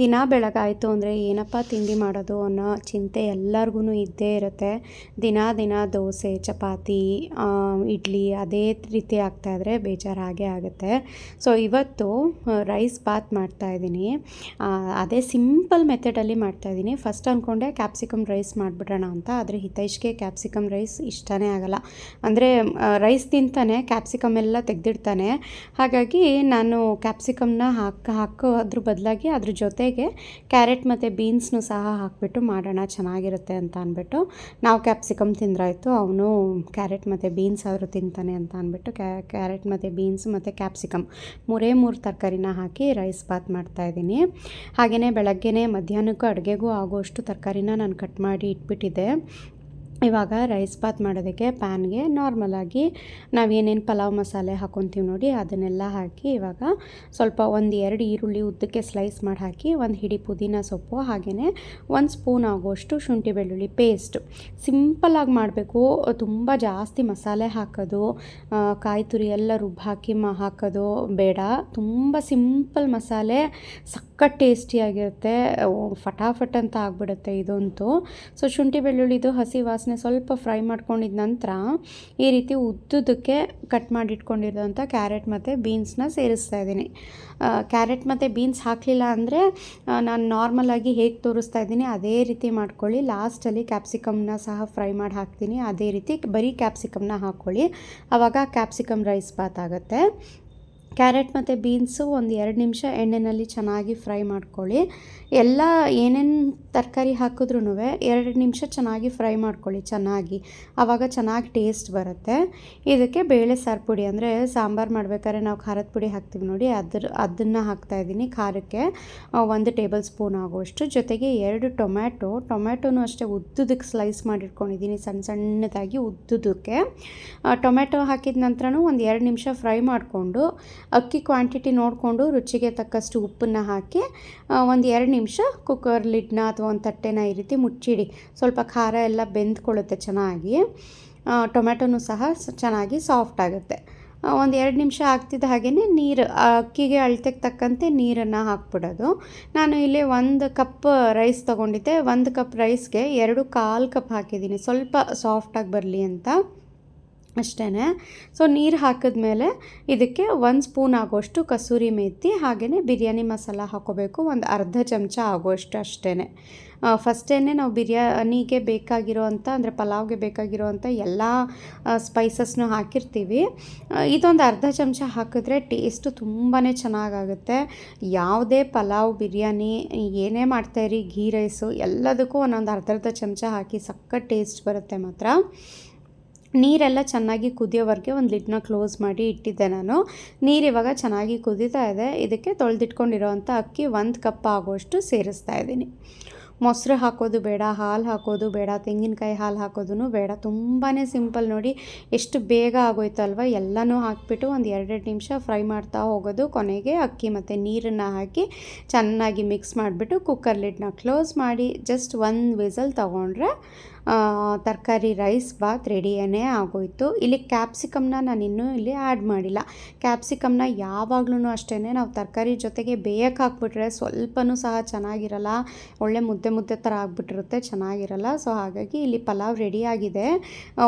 ದಿನ ಬೆಳಗಾಯಿತು ಅಂದರೆ ಏನಪ್ಪ ತಿಂಡಿ ಮಾಡೋದು ಅನ್ನೋ ಚಿಂತೆ ಎಲ್ಲರಿಗೂ ಇದ್ದೇ ಇರುತ್ತೆ. ದಿನ ದಿನ ದೋಸೆ, ಚಪಾತಿ ಇಡ್ಲಿ ಅದೇ ರೀತಿ ಆಗ್ತಾಯಿದ್ರೆ ಬೇಜಾರು ಹಾಗೆ ಆಗುತ್ತೆ. ಸೊ ಇವತ್ತು ರೈಸ್ ಬಾತ್ ಮಾಡ್ತಾಯಿದ್ದೀನಿ ಅದೇ ಸಿಂಪಲ್ ಮೆಥಡಲ್ಲಿ ಮಾಡ್ತಾಯಿದ್ದೀನಿ ಫಸ್ಟ್ ಅಂದ್ಕೊಂಡೆ ಕ್ಯಾಪ್ಸಿಕಮ್ ರೈಸ್ ಮಾಡಿಬಿಡೋಣ ಅಂತ. ಆದರೆ ಹಿತೈಷ್ಗೆ ಕ್ಯಾಪ್ಸಿಕಮ್ ರೈಸ್ ಇಷ್ಟನೇ ಆಗಲ್ಲ. ಅಂದರೆ ರೈಸ್ ತಿಂತಾನೆ ಕ್ಯಾಪ್ಸಿಕಮ್ ಎಲ್ಲ ತೆಗೆದಿಡ್ತಾನೆ. ಹಾಗಾಗಿ ನಾನು ಕ್ಯಾಪ್ಸಿಕಮ್ನ ಹಾಕಿ ಹಾಕೋದ್ರ ಬದಲಾಗಿ ಅದ್ರ ಜೊತೆಗೆ ಕ್ಯಾರೆಟ್ ಮತ್ತು ಬೀನ್ಸ್ನು ಸಹ ಹಾಕಿಬಿಟ್ಟು ಮಾಡೋಣ, ಚೆನ್ನಾಗಿರುತ್ತೆ ಅಂತ ಅಂದ್ಬಿಟ್ಟು. ನಾವು ಕ್ಯಾಪ್ಸಿಕಮ್ ತಿಂದ್ರಾಯ್ತು, ಅವನು ಕ್ಯಾರೆಟ್ ಮತ್ತು ಬೀನ್ಸ್ ಅವರು ತಿಂತಾನೆ ಅಂತ ಅಂದ್ಬಿಟ್ಟು ಕ್ಯಾರೆಟ್ ಮತ್ತು ಬೀನ್ಸ್ ಮತ್ತು ಕ್ಯಾಪ್ಸಿಕಮ್ ಮೂರೇ ಮೂರು ತರಕಾರಿನ ಹಾಕಿ ರೈಸ್ ಬಾತ್ ಮಾಡ್ತಾಯಿದ್ದೀನಿ ಹಾಗೆಯೇ ಬೆಳಗ್ಗೆನೇ ಮಧ್ಯಾಹ್ನಕ್ಕೂ ಅಡುಗೆಗೂ ಆಗೋಷ್ಟು ತರಕಾರಿನ ನಾನು ಕಟ್ ಮಾಡಿ ಇಟ್ಬಿಟ್ಟಿದ್ದೆ. ಇವಾಗ ರೈಸ್ ಬಾತ್ ಮಾಡೋದಕ್ಕೆ ಪ್ಯಾನ್ಗೆ ನಾರ್ಮಲಾಗಿ ನಾವು ಏನೇನು ಪಲಾವ್ ಮಸಾಲೆ ಹಾಕೊತೀವಿ ನೋಡಿ ಅದನ್ನೆಲ್ಲ ಹಾಕಿ ಇವಾಗ ಸ್ವಲ್ಪ ಒಂದು ಎರಡು ಈರುಳ್ಳಿ ಉದ್ದಕ್ಕೆ ಸ್ಲೈಸ್ ಮಾಡಿ ಹಾಕಿ ಒಂದು ಹಿಡಿ ಪುದೀನ ಸೊಪ್ಪು ಹಾಗೆಯೇ ಒಂದು ಸ್ಪೂನ್ ಆಗೋಷ್ಟು ಶುಂಠಿ ಬೆಳ್ಳುಳ್ಳಿ ಪೇಸ್ಟ್ ಸಿಂಪಲಾಗಿ ಮಾಡಬೇಕು. ತುಂಬ ಜಾಸ್ತಿ ಮಸಾಲೆ ಹಾಕೋದು ಕಾಯಿ ತುರಿ ಎಲ್ಲ ರುಬ್ಬಿ ಹಾಕಿ ಮ, ಹಾಕೋದು ಬೇಡ. ತುಂಬ ಸಿಂಪಲ್ ಮಸಾಲೆ ಸಖತ್ ಟೇಸ್ಟಿಯಾಗಿರುತ್ತೆ. ಫಟಾಫಟ್ ಅಂತ ಆಗಿಬಿಡುತ್ತೆ ಇದಂತೂ. ಸೊ, ಶುಂಠಿ ಬೆಳ್ಳುಳ್ಳಿದು ಹಸಿ ವಾಸನೆ ಸ್ವಲ್ಪ ಫ್ರೈ ಮಾಡ್ಕೊಂಡಿದ ನಂತರ ಈ ರೀತಿ ಉದ್ದುದಕ್ಕೆ ಕಟ್ ಮಾಡಿಟ್ಕೊಂಡಿರೋಂಥ ಕ್ಯಾರೆಟ್ ಮತ್ತು ಬೀನ್ಸ್ನ ಸೇರಿಸ್ತಾ ಇದ್ದೀನಿ. ಕ್ಯಾರೆಟ್ ಮತ್ತು ಬೀನ್ಸ್ ಹಾಕಲಿಲ್ಲ ಅಂದರೆ ನಾನು ನಾರ್ಮಲಾಗಿ ಹೇಗೆ ತೋರಿಸ್ತಾ ಇದ್ದೀನಿ ಅದೇ ರೀತಿ ಮಾಡ್ಕೊಳ್ಳಿ. ಲಾಸ್ಟಲ್ಲಿ ಕ್ಯಾಪ್ಸಿಕಮ್ನ ಸಹ ಫ್ರೈ ಮಾಡಿ ಹಾಕ್ತೀನಿ. ಅದೇ ರೀತಿ ಬರೀ ಕ್ಯಾಪ್ಸಿಕಮ್ನ ಹಾಕ್ಕೊಳ್ಳಿ. ಆವಾಗ ಕ್ಯಾಪ್ಸಿಕಮ್ ರೈಸ್ ಬಾತ್ ಆಗುತ್ತೆ. ಕ್ಯಾರೆಟ್ ಮತ್ತು ಬೀನ್ಸು ಒಂದು ಎರಡು ನಿಮಿಷ ಎಣ್ಣೆಯಲ್ಲಿ ಚೆನ್ನಾಗಿ ಫ್ರೈ ಮಾಡ್ಕೊಳ್ಳಿ. ಎಲ್ಲ ಏನೇನು ತರಕಾರಿ ಹಾಕಿದ್ರೂ ಎರಡು ನಿಮಿಷ ಚೆನ್ನಾಗಿ ಫ್ರೈ ಮಾಡ್ಕೊಳ್ಳಿ ಚೆನ್ನಾಗಿ. ಆವಾಗ ಚೆನ್ನಾಗಿ ಟೇಸ್ಟ್ ಬರುತ್ತೆ. ಇದಕ್ಕೆ ಬೇಳೆ ಸಾರು ಪುಡಿ ಅಂದರೆ ಸಾಂಬಾರು ಮಾಡ್ಬೇಕಾದ್ರೆ ನಾವು ಖಾರದ ಪುಡಿ ಹಾಕ್ತೀವಿ ನೋಡಿ. ಅದ್ರ ಅದನ್ನು ಹಾಕ್ತಾಯಿದ್ದೀನಿ ಖಾರಕ್ಕೆ. ಒಂದು ಟೇಬಲ್ ಸ್ಪೂನ್ ಆಗುವಷ್ಟು. ಜೊತೆಗೆ ಎರಡು ಟೊಮ್ಯಾಟೊ. ಟೊಮ್ಯಾಟೊನೂ ಅಷ್ಟೇ ಉದ್ದುದಕ್ಕೆ ಸ್ಲೈಸ್ ಮಾಡಿಟ್ಕೊಂಡಿದ್ದೀನಿ ಸಣ್ಣ ಸಣ್ಣದಾಗಿ ಉದ್ದುದಕ್ಕೆ. ಟೊಮ್ಯಾಟೊ ಹಾಕಿದ ನಂತರನೂ ಒಂದು ಎರಡು ನಿಮಿಷ ಫ್ರೈ ಮಾಡಿಕೊಂಡು ಅಕ್ಕಿ ಕ್ವಾಂಟಿಟಿ ನೋಡಿಕೊಂಡು ರುಚಿಗೆ ತಕ್ಕಷ್ಟು ಉಪ್ಪನ್ನು ಹಾಕಿ ಒಂದು ಎರಡು ನಿಮಿಷ ಕುಕ್ಕರ್ ಲಿಡ್ನ ಅಥವಾ ಒಂದು ತಟ್ಟೆನ ಈ ರೀತಿ ಮುಚ್ಚಿಡಿ. ಸ್ವಲ್ಪ ಖಾರ ಎಲ್ಲ ಬೆಂದ್ಕೊಳ್ಳುತ್ತೆ ಚೆನ್ನಾಗಿ. ಆ, ಸಹ ಚೆನ್ನಾಗಿ ಸಾಫ್ಟ್ ಆಗುತ್ತೆ. ಒಂದು ಎರಡು ನಿಮಿಷ ಆಗ್ತಿದ್ದ ಹಾಗೇ ನೀರು ಅಕ್ಕಿಗೆ ಅಳತೆಗೆ ತಕ್ಕಂತೆ ನೀರನ್ನು ಹಾಕ್ಬಿಡೋದು. ನಾನು ಇಲ್ಲಿ ಒಂದು ಕಪ್ ರೈಸ್ ತೊಗೊಂಡಿದ್ದೆ. ಒಂದು ಕಪ್ ರೈಸ್ಗೆ ಎರಡು ಕಾಲು ಕಪ್ ಹಾಕಿದ್ದೀನಿ. ಸ್ವಲ್ಪ ಸಾಫ್ಟಾಗಿ ಬರಲಿ ಅಂತ. ಅಷ್ಟೇ ಸೊ ನೀರು ಹಾಕಿದ್ಮೇಲೆ ಇದಕ್ಕೆ ಒಂದು ಸ್ಪೂನ್ ಆಗೋಷ್ಟು ಕಸೂರಿ ಮೇಥಿ ಹಾಗೆಯೇ ಬಿರಿಯಾನಿ ಮಸಾಲ ಹಾಕೋಬೇಕು, ಒಂದು ಅರ್ಧ ಚಮಚ ಆಗೋಷ್ಟು ಅಷ್ಟೇ ಫಸ್ಟೇ ನಾವು ಬಿರಿಯಾನಿಗೆ ಬೇಕಾಗಿರೋವಂಥ ಅಂದರೆ ಪಲಾವ್ಗೆ ಬೇಕಾಗಿರೋವಂಥ ಎಲ್ಲ ಸ್ಪೈಸಸ್ನು ಹಾಕಿರ್ತೀವಿ. ಇದೊಂದು ಅರ್ಧ ಚಮಚ ಹಾಕಿದ್ರೆ ಟೇಸ್ಟು ತುಂಬಾ ಚೆನ್ನಾಗಾಗುತ್ತೆ. ಯಾವುದೇ ಪಲಾವ್, ಬಿರಿಯಾನಿ, ಏನೇ ಮಾಡ್ತಾಯಿರಿ ಘೀ, ರೈಸು, ಎಲ್ಲದಕ್ಕೂ ಒಂದೊಂದು ಅರ್ಧ ಅರ್ಧ ಚಮಚ ಹಾಕಿ ಸಖತ್ ಟೇಸ್ಟ್ ಬರುತ್ತೆ ಮಾತ್ರ. ನೀರೆಲ್ಲ ಚೆನ್ನಾಗಿ ಕುದಿಯೋವರೆಗೆ ಒಂದು ಲಿಡ್ನ ಕ್ಲೋಸ್ ಮಾಡಿ ಇಟ್ಟಿದ್ದೆ ನಾನು. ನೀರು ಇವಾಗ ಚೆನ್ನಾಗಿ ಕುದೀತಾ ಇದೆ. ಇದಕ್ಕೆ ತೊಳೆದಿಟ್ಕೊಂಡಿರೋವಂಥ ಅಕ್ಕಿ ಒಂದು ಕಪ್ ಆಗೋಷ್ಟು ಸೇರಿಸ್ತಾ ಇದ್ದೀನಿ. ಮೊಸರು ಹಾಕೋದು ಬೇಡ, ಹಾಲು ಹಾಕೋದು ಬೇಡ, ತೆಂಗಿನಕಾಯಿ ಹಾಲು ಹಾಕೋದು ಬೇಡ. ತುಂಬಾ ಸಿಂಪಲ್ ನೋಡಿ ಎಷ್ಟು ಬೇಗ ಆಗೋಯ್ತಲ್ವ? ಎಲ್ಲನೂ ಹಾಕಿಬಿಟ್ಟು ಒಂದು ಎರಡೆರಡು ನಿಮಿಷ ಫ್ರೈ ಮಾಡ್ತಾ ಹೋಗೋದು. ಕೊನೆಗೆ ಅಕ್ಕಿ ಮತ್ತು ನೀರನ್ನು ಹಾಕಿ ಚೆನ್ನಾಗಿ ಮಿಕ್ಸ್ ಮಾಡಿಬಿಟ್ಟು ಕುಕ್ಕರ್ ಲಿಡ್ನ ಕ್ಲೋಸ್ ಮಾಡಿ ಜಸ್ಟ್ ಒಂದು ವಿಸಲ್ ತೊಗೊಂಡ್ರೆ ತರಕಾರಿ ರೈಸ್ ಬಾತ್ ರೆಡಿಯೇ ಆಗೋಯಿತು. ಇಲ್ಲಿ ಕ್ಯಾಪ್ಸಿಕಮ್ನ ನಾನು ಇನ್ನೂ ಇಲ್ಲಿ ಆ್ಯಡ್ ಮಾಡಿಲ್ಲ. ಕ್ಯಾಪ್ಸಿಕಮ್ನ ಯಾವಾಗ್ಲೂ ಅಷ್ಟೇ ನಾವು ತರಕಾರಿ ಜೊತೆಗೆ ಬೇಯಕ್ಕೆ ಹಾಕ್ಬಿಟ್ರೆ ಸ್ವಲ್ಪನೂ ಸಹ ಚೆನ್ನಾಗಿರಲ್ಲ. ಒಳ್ಳೆ ಮುದ್ದೆ ಮುದ್ದೆ ಥರ ಆಗಿಬಿಟ್ಟಿರುತ್ತೆ, ಚೆನ್ನಾಗಿರಲ್ಲ. ಸೊ ಹಾಗಾಗಿ ಇಲ್ಲಿ ಪಲಾವ್ ರೆಡಿಯಾಗಿದೆ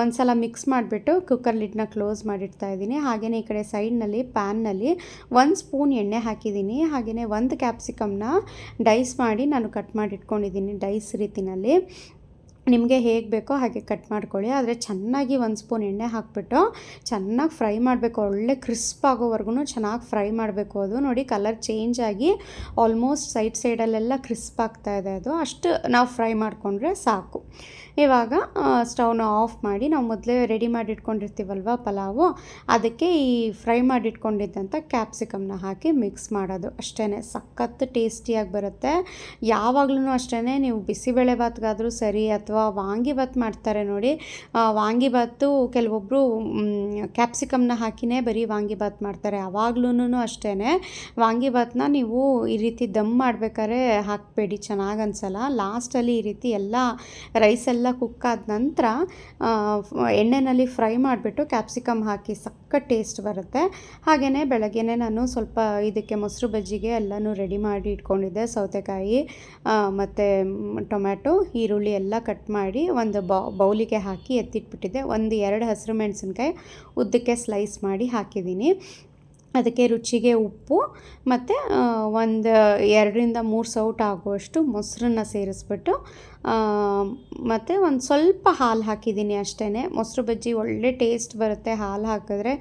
ಒಂದು ಸಲ ಮಿಕ್ಸ್ ಮಾಡಿಬಿಟ್ಟು ಕುಕ್ಕರ್ ಲಿಡ್ನ ಕ್ಲೋಸ್ ಮಾಡಿಡ್ತಾ ಇದ್ದೀನಿ. ಹಾಗೆಯೇ ಈ ಕಡೆ ಸೈಡ್ನಲ್ಲಿ ಪ್ಯಾನ್ನಲ್ಲಿ ಒಂದು ಸ್ಪೂನ್ ಎಣ್ಣೆ ಹಾಕಿದ್ದೀನಿ. ಹಾಗೆಯೇ ಒಂದು ಕ್ಯಾಪ್ಸಿಕಮ್ನ ಡೈಸ್ ಮಾಡಿ ನಾನು ಕಟ್ ಮಾಡಿ ಇಟ್ಕೊಂಡಿದ್ದೀನಿ ಡೈಸ್ ರೀತಿನಲ್ಲಿ. ನಿಮಗೆ ಹೇಗೆ ಬೇಕೋ ಹಾಗೆ ಕಟ್ ಮಾಡ್ಕೊಳ್ಳಿ. ಆದರೆ ಚೆನ್ನಾಗಿ ಒಂದು ಸ್ಪೂನ್ ಎಣ್ಣೆ ಹಾಕ್ಬಿಟ್ಟು ಚೆನ್ನಾಗಿ ಫ್ರೈ ಮಾಡಬೇಕು. ಒಳ್ಳೆ ಕ್ರಿಸ್ಪ್ ಆಗೋವರೆಗೂ ಚೆನ್ನಾಗಿ ಫ್ರೈ ಮಾಡಬೇಕು ಅದು. ನೋಡಿ ಕಲರ್ ಚೇಂಜ್ ಆಗಿ ಆಲ್ಮೋಸ್ಟ್ ಸೈಡ್ ಸೈಡಲ್ಲೆಲ್ಲ ಕ್ರಿಸ್ಪ್ ಆಗ್ತಾ ಇದೆ ಅದು. ಅಷ್ಟು ನಾವು ಫ್ರೈ ಮಾಡಿಕೊಂಡ್ರೆ ಸಾಕು. ಇವಾಗ ಸ್ಟವ್ನ ಆಫ್ ಮಾಡಿ ನಾವು ಮೊದಲೇ ರೆಡಿ ಮಾಡಿ ಇಟ್ಕೊಂಡಿರ್ತೀವಲ್ವ ಪಲಾವು, ಅದಕ್ಕೆ ಈ ಫ್ರೈ ಮಾಡಿ ಇಟ್ಕೊಂಡಿದ್ದಂಥ ಕ್ಯಾಪ್ಸಿಕಮ್ನ ಹಾಕಿ ಮಿಕ್ಸ್ ಮಾಡೋದು. ಅಷ್ಟೇ ಸಖತ್ ಟೇಸ್ಟಿಯಾಗಿ ಬರುತ್ತೆ. ಯಾವಾಗ್ಲೂ ಅಷ್ಟೇ ನೀವು ಬಿಸಿಬೇಳೆ ಭಾತ್ಗಾದರೂ ಸರಿ ಅಥವಾ ವಾಂಗಿಭಾತ್ ಮಾಡ್ತಾರೆ ನೋಡಿ ವಾಂಗಿಭಾತು ಕೆಲವೊಬ್ಬರು ಕ್ಯಾಪ್ಸಿಕಮ್ನ ಹಾಕಿನೇ ಬರೀ ವಾಂಗಿಭಾತ್ ಮಾಡ್ತಾರೆ. ಆವಾಗ್ಲೂ ಅಷ್ಟೇ ವಾಂಗಿಭಾತ್ನ ನೀವು ಈ ರೀತಿ ದಮ್ ಮಾಡ್ಬೇಕಾದ್ರೆ ಹಾಕಬೇಡಿ, ಚೆನ್ನಾಗಿ ಅನ್ಸಲ್ಲ. ಲಾಸ್ಟಲ್ಲಿ ಈ ರೀತಿ ಎಲ್ಲ ರೈಸ್ ಎಲ್ಲ ಎಲ್ಲ ಕುಕ್ ನಂತರ ಎಣ್ಣೆಯಲ್ಲಿ ಫ್ರೈ ಮಾಡಿಬಿಟ್ಟು ಕ್ಯಾಪ್ಸಿಕಮ್ ಹಾಕಿ ಸಕ್ಕ ಟೇಸ್ಟ್ ಬರುತ್ತೆ. ಹಾಗೆಯೇ ಬೆಳಗ್ಗೆನೇ ನಾನು ಸ್ವಲ್ಪ ಇದಕ್ಕೆ ಮೊಸರು ಬಜ್ಜಿಗೆ ಎಲ್ಲನೂ ರೆಡಿ ಮಾಡಿ ಇಟ್ಕೊಂಡಿದ್ದೆ. ಸೌತೆಕಾಯಿ ಮತ್ತು ಟೊಮ್ಯಾಟೊ, ಈರುಳ್ಳಿ ಎಲ್ಲ ಕಟ್ ಮಾಡಿ ಒಂದು ಬೌಲಿಗೆ ಹಾಕಿ ಎತ್ತಿಟ್ಬಿಟ್ಟಿದ್ದೆ. ಒಂದು ಎರಡು ಹಸಿರು ಮೆಣಸಿನ್ಕಾಯಿ ಉದ್ದಕ್ಕೆ ಸ್ಲೈಸ್ ಮಾಡಿ ಹಾಕಿದ್ದೀನಿ. ಅದಕ್ಕೆ ರುಚಿಗೆ ಉಪ್ಪು ಮತ್ತು ಒಂದು ಎರಡರಿಂದ ಮೂರು ಸೌಟ್ ಆಗುವಷ್ಟು ಮೊಸರನ್ನ ಸೇರಿಸ್ಬಿಟ್ಟು ಮತ್ತು ಒಂದು ಸ್ವಲ್ಪ ಹಾಲು ಹಾಕಿದ್ದೀನಿ ಅಷ್ಟೇ ಮೊಸರು ಬಜ್ಜಿ ಒಳ್ಳೆ ಟೇಸ್ಟ್ ಬರುತ್ತೆ ಹಾಲು ಹಾಕಿದ್ರೆ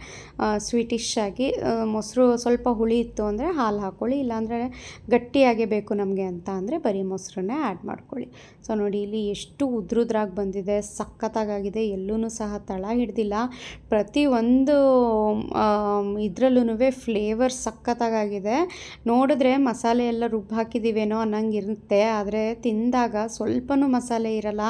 ಸ್ವೀಟಿಶ್ ಆಗಿ. ಮೊಸರು ಸ್ವಲ್ಪ ಹುಳಿ ಇತ್ತು ಅಂದರೆ ಹಾಲು ಹಾಕ್ಕೊಳ್ಳಿ ಇಲ್ಲಾಂದರೆ ಗಟ್ಟಿಯಾಗೇ ಬೇಕು ನಮಗೆ ಅಂತ ಅಂದರೆ ಬರೀ ಮೊಸರನ್ನೇ ಆ್ಯಡ್ ಮಾಡ್ಕೊಳ್ಳಿ. ಸೊ ನೋಡಿ, ಇಲ್ಲಿ ಎಷ್ಟು ಉದ್ರುದ್ರಾಗಿ ಬಂದಿದೆ ಸಖತ್ತಾಗಿದೆ ಎಲ್ಲೂ ಸಹ ತಳ ಹಿಡ್ದಿಲ್ಲ. ಪ್ರತಿಯೊಂದು ಇದರಲ್ಲೂ ಫ್ಲೇವರ್ ಸಖತ್ತಾಗಿದೆ ನೋಡಿದ್ರೆ ಮಸಾಲೆ ಎಲ್ಲ ರುಬ್ಬಿ ಹಾಕಿದ್ದೀವೇನೋ ಅನ್ನಂಗೆ ಇರುತ್ತೆ ಆದರೆ ತಿಂದಾಗ ಸ್ವಲ್ಪನೂ ಮಸಾಲೆ ಇರಲ್ಲ,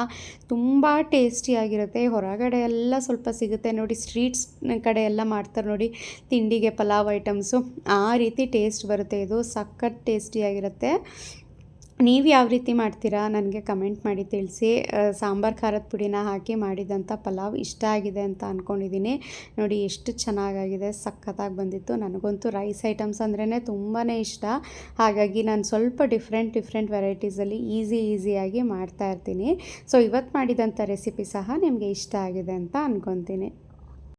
ತುಂಬ ಟೇಸ್ಟಿಯಾಗಿರುತ್ತೆ ಹೊರಗಡೆ ಎಲ್ಲ ಸ್ವಲ್ಪ ಸಿಗುತ್ತೆ ನೋಡಿ ಸ್ಟ್ರೀಟ್ಸ್ ಕಡೆ ಎಲ್ಲ ಮಾಡ್ತಾರೆ ನೋಡಿ, ತಿಂಡಿಗೆ ಪಲಾವ್ ಐಟಮ್ಸು ಆ ರೀತಿ ಟೇಸ್ಟ್ ಬರುತ್ತೆ. ಇದು ಸಖತ್ ಟೇಸ್ಟಿಯಾಗಿರುತ್ತೆ ನೀವು ಯಾವ ರೀತಿ ಮಾಡ್ತೀರಾ? ನನಗೆ ಕಮೆಂಟ್ ಮಾಡಿ ತಿಳಿಸಿ. ಸಾಂಬಾರು ಖಾರದ ಪುಡಿನ ಹಾಕಿ ಮಾಡಿದಂಥ ಪಲಾವ್ ಇಷ್ಟ ಆಗಿದೆ ಅಂತ ಅಂದ್ಕೊಂಡಿದ್ದೀನಿ ನೋಡಿ, ಎಷ್ಟು ಚೆನ್ನಾಗಾಗಿದೆ, ಸಖತ್ತಾಗಿ ಬಂದಿತ್ತು. ನನಗಂತೂ ರೈಸ್ ಐಟಮ್ಸ್ ಅಂದ್ರೇ ತುಂಬಾ ಇಷ್ಟ. ಹಾಗಾಗಿ ನಾನು ಸ್ವಲ್ಪ ಡಿಫ್ರೆಂಟ್ ಡಿಫ್ರೆಂಟ್ ವೆರೈಟೀಸಲ್ಲಿ ಈಸಿ ಈಸಿಯಾಗಿ ಮಾಡ್ತಾ ಇರ್ತೀನಿ. ಸೊ, ಇವತ್ತು ಮಾಡಿದಂಥ ರೆಸಿಪಿ ಸಹ ನಿಮಗೆ ಇಷ್ಟ ಆಗಿದೆ ಅಂತ ಅಂದ್ಕೊತೀನಿ